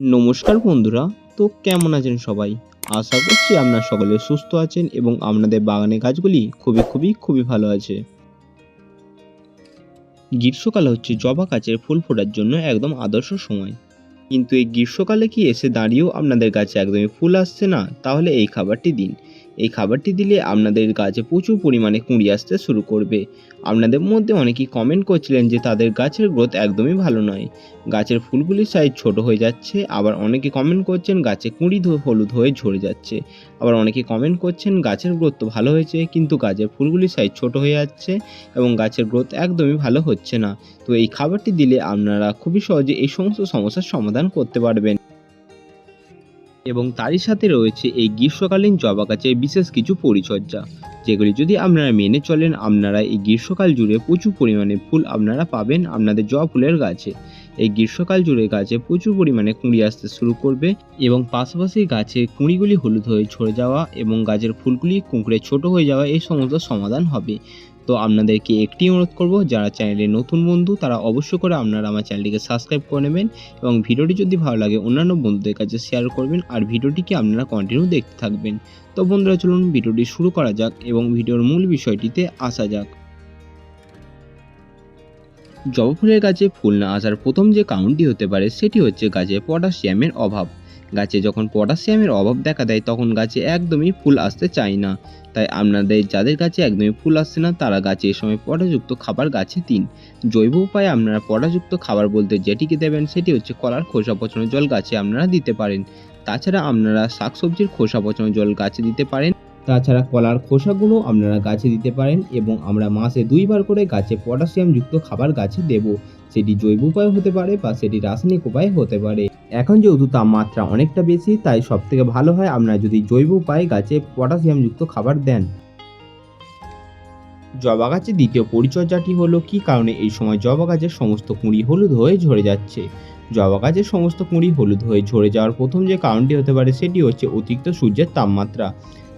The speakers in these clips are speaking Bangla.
নমস্কার বন্ধুরা, তো কেমন আছেন সবাই? আশা করছি আপনার সকলে সুস্থ আছেন এবং আপনাদের বাগানে গাছগুলি খুবই খুবই খুবই ভালো আছে। গ্রীষ্মকাল হচ্ছে জবা গাছের ফুল ফোটার জন্য একদম আদর্শ সময়। কিন্তু এই গ্রীষ্মকালে কি এসে দাঁড়িয়েও আপনাদের গাছে একদমই ফুল আসছে না? তাহলে এই খাবারটি দিন। এই খাবারটি দিলে আপনাদের গাছে প্রচুর পরিমাণে কুঁড়ি আসতে শুরু করবে। আপনাদের মধ্যে অনেকেই কমেন্ট করছিলেন যে তাদের গাছের গ্রোথ একদমই ভালো নয়। গাছের ফুলগুলির সাইজ ছোট হয়ে যাচ্ছে, আবার অনেকে কমেন্ট করছেন গাছে কুঁড়ি হলুদ হয়ে ঝরে যাচ্ছে। আবার অনেকে কমেন্ট করছেন গাছের গ্রোথ তো ভালো হয়েছে, কিন্তু গাছের ফুলগুলির সাইজ ছোট হয়ে যাচ্ছে এবং গাছের গ্রোথ একদমই ভালো হচ্ছে না। তো এই খাবারটি দিলে আপনারা খুবই সহজে এই সমস্ত সমস্যার সমাধান করতে পারবেন। এবং তারই সাথে রয়েছে এই গ্রীষ্মকালীন জবা গাছের বিশেষ কিছু পরিচর্যা, যেগুলি যদি আপনারা মেনে চলেন, আপনারা এই গ্রীষ্মকাল জুড়ে প্রচুর পরিমাণে ফুল আপনারা পাবেন আপনাদের জবা ফুলের গাছে। এই গ্রীষ্মকাল জুড়ে গাছে প্রচুর পরিমাণে কুঁড়ি আসতে শুরু করবে এবং পাশাপাশি গাছে কুঁড়িগুলি হলুদ হয়ে ঝরে যাওয়া এবং গাছের ফুলগুলি কুঁকড়ে ছোট হয়ে যাওয়া এই সমস্ত সমাধান হবে। তো আপনাদেরকে একটি অনুরোধ করব, যারা চ্যানেলে নতুন বন্ধু, তারা অবশ্য করে আপনারা আমার চ্যানেলটিকে সাবস্ক্রাইব করে নেবেন এবং ভিডিওটি যদি ভালো লাগে, অন্যান্য বন্ধুদের কাছে শেয়ার করবেন আর ভিডিওটিকে আপনারা কন্টিনিউ দেখতে থাকবেন। তো বন্ধুরা, চলুন ভিডিওটি শুরু করা যাক এবং ভিডিওর মূল বিষয়টিতে আসা যাক। জবা ফুলের গাছে ফুল না আসার প্রথম যে কারণটি হতে পারে, সেটি হচ্ছে গাছে পটাশিয়ামের অভাব। গাছে যখন পটাশিয়ামের অভাব দেখা দেয়, তখন গাছে একদমই ফুল আসতে চায় না। তাই আপনাদের, যাদের গাছে একদমই ফুল আসছে না, তারা গাছে এ সময় পটাযুক্ত খাবার গাছে দিন। জৈব উপায়ে আপনারা পটাযুক্ত খাবার বলতে যেটিকে দেবেন, সেটি হচ্ছে কলার খোসা পচানো জল গাছে আপনারা দিতে পারেন। তাছাড়া আপনারা শাকসবজির খোসা পচানো জল গাছে দিতে পারেন। তাছাড়া কলার খোসাগুলো আপনারা গাছে দিতে পারেন এবং আমরা মাসে দুইবার করে গাছে পটাশিয়ামযুক্ত খাবার গাছে দেব। সেটি জৈব উপায় হতে পারে বা সেটি রাসায়নিক উপায় হতে পারে। এখন যেহেতু তাপমাত্রা অনেকটা বেশি, তাই সব থেকে ভালো হয় আপনারা যদি জৈব উপায়ে গাছে পটাশিয়াম যুক্ত খাবার দেন। জবা গাছের দ্বিতীয় পরিচর্যাটি হলো কি? কারণে এই সময় জবা গাছের সমস্ত কুঁড়ি হলুদ হয়ে ঝরে যাচ্ছে। জবা গাছের সমস্ত কুঁড়ি হলুদ হয়ে ঝরে যাওয়ার প্রথম যে কারণটি হতে পারে, সেটি হচ্ছে অতিরিক্ত সূর্যের তাপমাত্রা।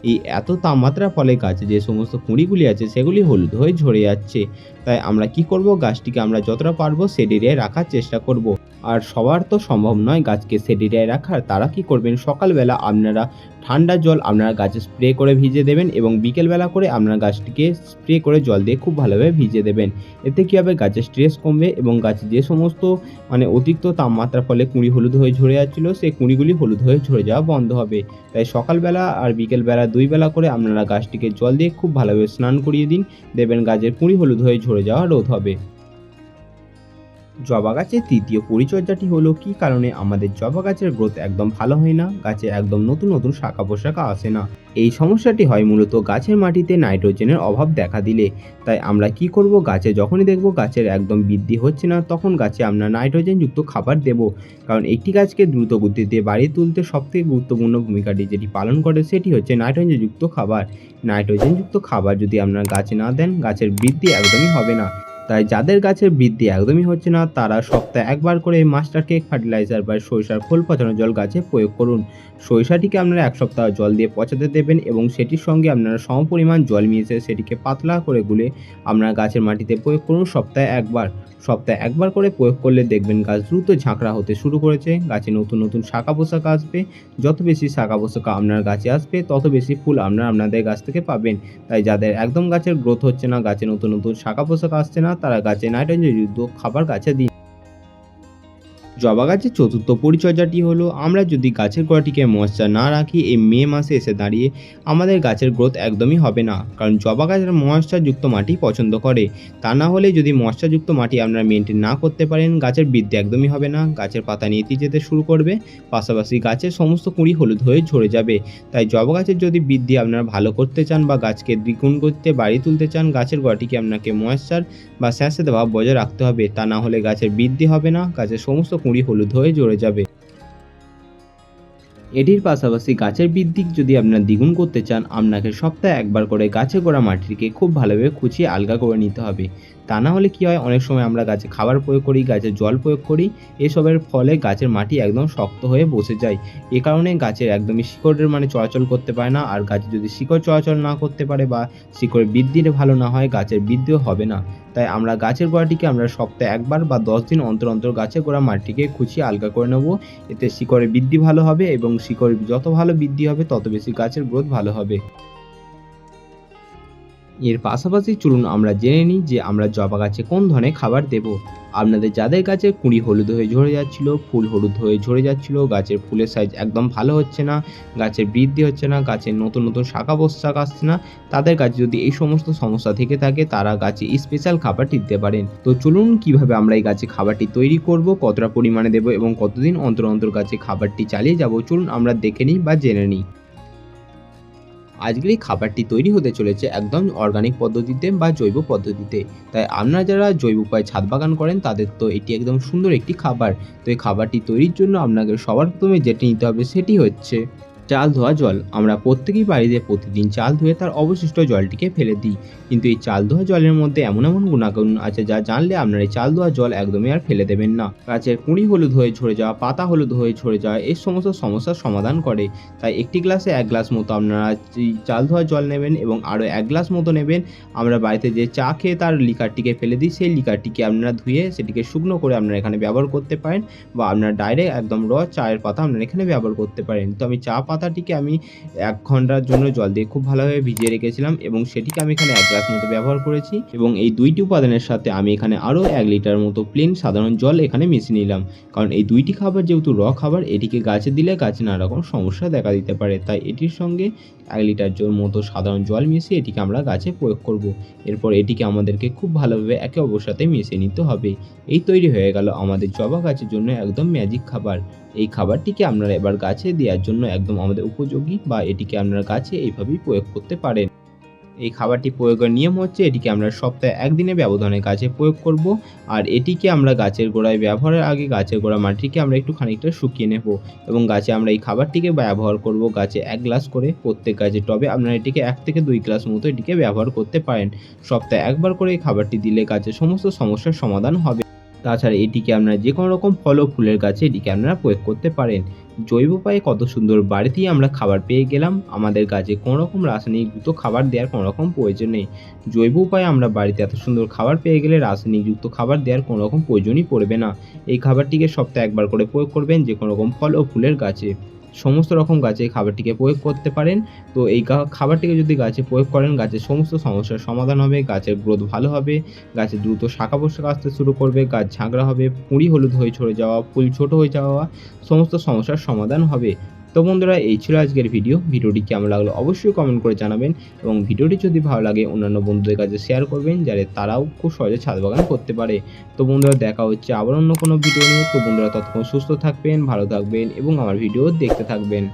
এই এত তাপমাত্রা ফলে গাছে, যে সমস্ত কুঁড়িগুলি আছে, সেগুলি হলুদ হয়ে ঝরে যাচ্ছে। তাই আমরা কি করব? গাছটিকে আমরা যতটা পারব সেড এরিয়ায় রাখার চেষ্টা করব। আর সবার তো সম্ভব নয় গাছকে সেড এরিয়ায় রাখার। তারা কি করবেন? সকালবেলা আপনারা ঠান্ডা জল আপনারা গাছে স্প্রে করে ভিজে দেবেন এবং বিকেলবেলা করে আপনারা গাছটিকে স্প্রে করে জল দিয়ে খুব ভালোভাবে ভিজে দেবেন। এতে কী হবে? গাছের স্ট্রেস কমবে এবং গাছে যে সমস্ত মানে অতিরিক্ত তাপমাত্রার ফলে কুঁড়ি হলুদ হয়ে ঝরে যাচ্ছিল, সেই কুঁড়িগুলি হলুদ হয়ে ঝরে যাওয়া বন্ধ হবে। তাই সকালবেলা আর বিকেলবেলা দুই বেলা করে আপনারা গাছটিকে জল দিয়ে খুব ভালোভাবে স্নান করিয়ে দিন। দেবেন গাছের কুঁড়ি হলুদ হয়ে ঝরে যাওয়া রোধ হবে। জবা গাছের তৃতীয় পরিচর্যাটি হলো কি? কারণে আমাদের জবা গাছের গ্রোথ একদম ভালো হয় না, গাছে একদম নতুন নতুন শাখা পোশাকা আসে না। এই সমস্যাটি হয় মূলত গাছের মাটিতে নাইট্রোজেনের অভাব দেখা দিলে। তাই আমরা কি করব? গাছে যখনই দেখব গাছের একদম বৃদ্ধি হচ্ছে না, তখন গাছে আমরা নাইট্রোজেনযুক্ত খাবার দেব। কারণ একটি গাছকে দ্রুত গতিতে বাড়িয়ে তুলতে সবথেকে গুরুত্বপূর্ণ ভূমিকাটি যেটি পালন করে সেটি হচ্ছে নাইট্রোজেনযুক্ত খাবার। নাইট্রোজেনযুক্ত খাবার যদি আপনারা গাছে না দেন, গাছের বৃদ্ধি একদমই হবে না। তাই যাদের গাছের বৃদ্ধি একদমই হচ্ছে না, তারা সপ্তাহে একবার করে মাস্টার কেক, ফার্টিলাইজার বা সরিষার খোল পচানো জল গাছে প্রয়োগ করুন। সরিষাটিকে আপনারা এক সপ্তাহ জল দিয়ে পচাতে দেবেন এবং সেটির সঙ্গে আপনারা সমপরিমাণ জল মিশিয়ে সেটিকে পাতলা করে গুলে আপনারা গাছের মাটিতে প্রয়োগ করুন সপ্তাহে একবার। সপ্তাহে একবার করে প্রয়োগ করলে দেখবেন গাছ দ্রুত ঝাঁকড়া হতে শুরু করেছে। গাছে নতুন নতুন শাখা পোশাক আসবে। যত বেশি শাখা পোশাকা আপনার গাছে আসবে, তত বেশি ফুল আপনারা আপনাদের গাছ থেকে পাবেন। তাই যাদের একদম গাছের গ্রোথ হচ্ছে না, গাছে নতুন নতুন শাখা পোশাক আসছে না তারা গাছে নাইট্রোজেন যুক্ত খাবার গাছে দিন জবা গাছের চতুর্থ পরিচর্যাটি হলো, আমরা যদি গাছের গোড়াটিকে ময়শ্চার না রাখি, এই মে মাসে এসে দাঁড়িয়ে আমাদের গাছের গ্রোথ একদমই হবে না। কারণ জবা গাছের ময়শ্চারযুক্ত মাটি পছন্দ করে। তা না হলে যদি ময়শ্চারযুক্ত মাটি আপনারা মেনটেন না করতে পারেন, গাছের বৃদ্ধি একদমই হবে না। গাছের পাতা নিতে যেতে শুরু করবে, পাশাপাশি গাছের সমস্ত কুঁড়ি হলুদ হয়ে ঝরে যাবে। তাই জবা গাছের যদি বৃদ্ধি আপনারা ভালো করতে চান বা গাছকে দ্বিগুণ করতে বাড়িয়ে তুলতে চান, গাছের গোড়াটিকে আপনাকে ময়েশ্চার বা স্যাঁতস্যাঁতে ভাব বজায় রাখতে হবে। তা না হলে গাছের বৃদ্ধি হবে না, গাছের সমস্ত কুঁড়ি হলুদ হয়ে জড়ে যাবে। এটির পাশাপাশি গাছের বৃদ্ধি যদি আপনারা দ্বিগুণ করতে চান, আপনাকে সপ্তাহে একবার করে গাছে গোড়া মাটিকে খুব ভালোভাবে খুঁচিয়ে আলগা করে নিতে হবে। তা না হলে কি হয়, অনেক সময় আমরা গাছে খাবার প্রয়োগ করি, গাছে জল প্রয়োগ করি, এসবের ফলে গাছের মাটি একদম শক্ত হয়ে বসে যায়। এ কারণে গাছের একদমই শিকড়ের মানে চলাচল করতে পারে না, আর গাছে যদি শিকড় চলাচল না করতে পারে বা শিকড়ের বৃদ্ধিটা ভালো না হয়, গাছের বৃদ্ধিও হবে না। তাই আমরা গাছের গোড়াটিকে আমরা সপ্তাহে একবার বা দশ দিন অন্তর অন্তর গাছের গোড়া মাটিকে খুঁচিয়ে আলগা করে নেব। এতে শিকড়ের বৃদ্ধি ভালো হবে এবং শিকড় যত ভালো বৃদ্ধি হবে তত বেশি গাছের গ্রোথ ভালো হবে। এর পাশাপাশি চলুন আমরা জেনে নিই যে আমরা জবা গাছে কোন ধরনের খাবার দেব। আপনাদের যাদের গাছে কুঁড়ি হলুদ হয়ে ঝরে যাচ্ছিল, ফুল হলুদ হয়ে ঝরে যাচ্ছিল, গাছের ফুলের সাইজ একদম ভালো হচ্ছে না, গাছের বৃদ্ধি হচ্ছে না, গাছের নতুন নতুন শাখা পোশাক আসছে না, তাদের কাছে যদি এই সমস্ত সমস্যা থেকে থাকে, তারা গাছে স্পেশাল খাবারটি দিতে পারেন। তো চলুন কীভাবে আমরা এই গাছে খাবারটি তৈরি করব, কতটা পরিমাণে দেব এবং কতদিন অন্তর অন্তর গাছে খাবারটি চালিয়ে যাব, চলুন আমরা দেখে নিই বা জেনে নিই। আজকের এই খাবারটি তৈরি হতে চলেছে একদম অর্গানিক পদ্ধতিতে বা জৈব পদ্ধতিতে। তাই আপনারা যারা জৈব উপায়ে ছাদ বাগান করেন, তাদের তো এটি একদম সুন্দর একটি খাবার। তো এই খাবারটি তৈরির জন্য আপনাকে সবার প্রথমে যেটি নিতে হবে সেটি হচ্ছে চাল ধোয়া জল। আমরা প্রত্যেকেই বাড়িতে প্রতিদিন চাল ধুয়ে তার অবশিষ্ট জলটিকে ফেলে দিই। কিন্তু এই চাল ধোয়া জলের মধ্যে এমন এমন গুণাগুণ আছে যা জানলে আপনার এই চাল ধোয়া জল একদমই আর ফেলে দেবেন না। গাছের কুঁড়ি হলুদ হয়ে ঝরে যাওয়া, পাতা হলুদ হয়ে ঝরে যাওয়া এই সমস্ত সমস্যার সমাধান করে। তাই একটি গ্লাসে এক গ্লাস মতো আপনারা চাল ধোয়া জল নেবেন এবং আরও এক গ্লাস মতো নেবেন। আমরা বাড়িতে যে চা খেয়ে তার লিকারটিকে ফেলে দিই, সেই লিকারটিকে আপনারা ধুয়ে সেটিকে শুকনো করে আপনারা এখানে ব্যবহার করতে পারেন বা আপনারা ডাইরেক্ট একদম র চায়ের পাতা আপনারা এখানে ব্যবহার করতে পারেন। তো আমি চা পাতাটিকে আমি এক ঘণ্টার জন্য জল দিয়ে খুব ভালোভাবে ভিজিয়ে রেখেছিলাম এবং সেটিকে আমি এখানে এক গ্লাস মতো ব্যবহার করেছি এবং এই দুইটি উপাদানের সাথে আমি এখানে আরও এক লিটার মতো প্লেন সাধারণ জল এখানে মিশিয়ে নিলাম। কারণ এই দুইটি খাবার যেহেতু র খাবার, এটিকে গাছে দিলে গাছে নানা রকম সমস্যা দেখা দিতে পারে। তাই এটির সঙ্গে এক লিটার জল মতো সাধারণ জল মিশিয়ে এটিকে আমরা গাছে প্রয়োগ করব। এরপর এটিকে আমাদেরকে খুব ভালোভাবে একে অপর সাথে মিশিয়ে নিতে হবে। এই তৈরি হয়ে গেল আমাদের জবা গাছের জন্য একদম ম্যাজিক খাবার। এই খাবারটিকে আমরা এবার গাছে দেওয়ার জন্য একদম আমাদের উপযোগী বা এটিকে আপনারা গাছে এইভাবেই প্রয়োগ করতে পারেন। এই খাবারটি প্রয়োগের নিয়ম হচ্ছে এটিকে আমরা সপ্তাহে একদিনে ব্যবধানে গাছে প্রয়োগ করব আর এটিকে আমরা গাছের গোড়ায় ব্যবহারের আগে গাছের গোড়া মাটিকে আমরা একটু খানিকটা শুকিয়ে নেব এবং গাছে আমরা এই খাবারটিকে ব্যবহার করব গাছে এক গ্লাস করে প্রত্যেক গাছে টবে আপনারা এটিকে এক থেকে দুই গ্লাস মতো এটিকে ব্যবহার করতে পারেন। সপ্তাহে একবার করে এই খাবারটি দিলে গাছের সমস্ত সমস্যার সমাধান হবে। তাছাড়া এটিকে আপনারা যে কোনো রকম ফল ও ফুলের গাছে এটিকে আপনারা প্রয়োগ করতে পারেন। জৈব উপায়ে কত সুন্দর বাড়িতেই আমরা খাবার পেয়ে গেলাম। আমাদের গাছে কোনো রকম রাসায়নিক যুক্ত খাবার দেওয়ার কোনো রকম প্রয়োজন নেই। জৈব উপায়ে আমরা বাড়িতে এত সুন্দর খাবার পেয়ে গেলে রাসায়নিক যুক্ত খাবার দেওয়ার কোনো রকম প্রয়োজনই পড়বে না। এই খাবারটিকে সপ্তাহে একবার করে প্রয়োগ করবেন যে কোনো রকম ফল ও ফুলের গাছে। সমস্ত রকম গাছে এই খাবারটিকে প্রয়োগ করতে পারেন। তো এই খাবারটিকে যদি গাছে প্রয়োগ করেন গাছের সমস্ত সমস্যার সমাধান হবে, গাছের গ্রোথ ভালো হবে, গাছে দ্রুত শাখা পোশাক আসতে শুরু করবে, গাছ ঝাঁকড়া হবে, পুঁড়ি হলুদ হয়ে ছড়ে যাওয়া, ফুল ছোট হয়ে যাওয়া, সমস্ত সমস্যার সমাধান হবে। তো বন্ধুরা, এই ছিল আজকের ভিডিও ভিডিওটি কেমন লাগল অবশ্যই কমেন্ট করে জানাবেন এবং ভিডিওটি যদি ভালো লাগে, অন্যান্য বন্ধুদের কাছে শেয়ার করবেন যাতে তারাও খুব সহজে ছাদ বাগান করতে পারে। তো বন্ধুরা, দেখা হচ্ছে আবার অন্য কোনো ভিডিও নিয়ে। তো বন্ধুরা, ততক্ষণ সুস্থ থাকবেন, ভালো থাকবেন এবং আমার ভিডিও দেখতে থাকবেন।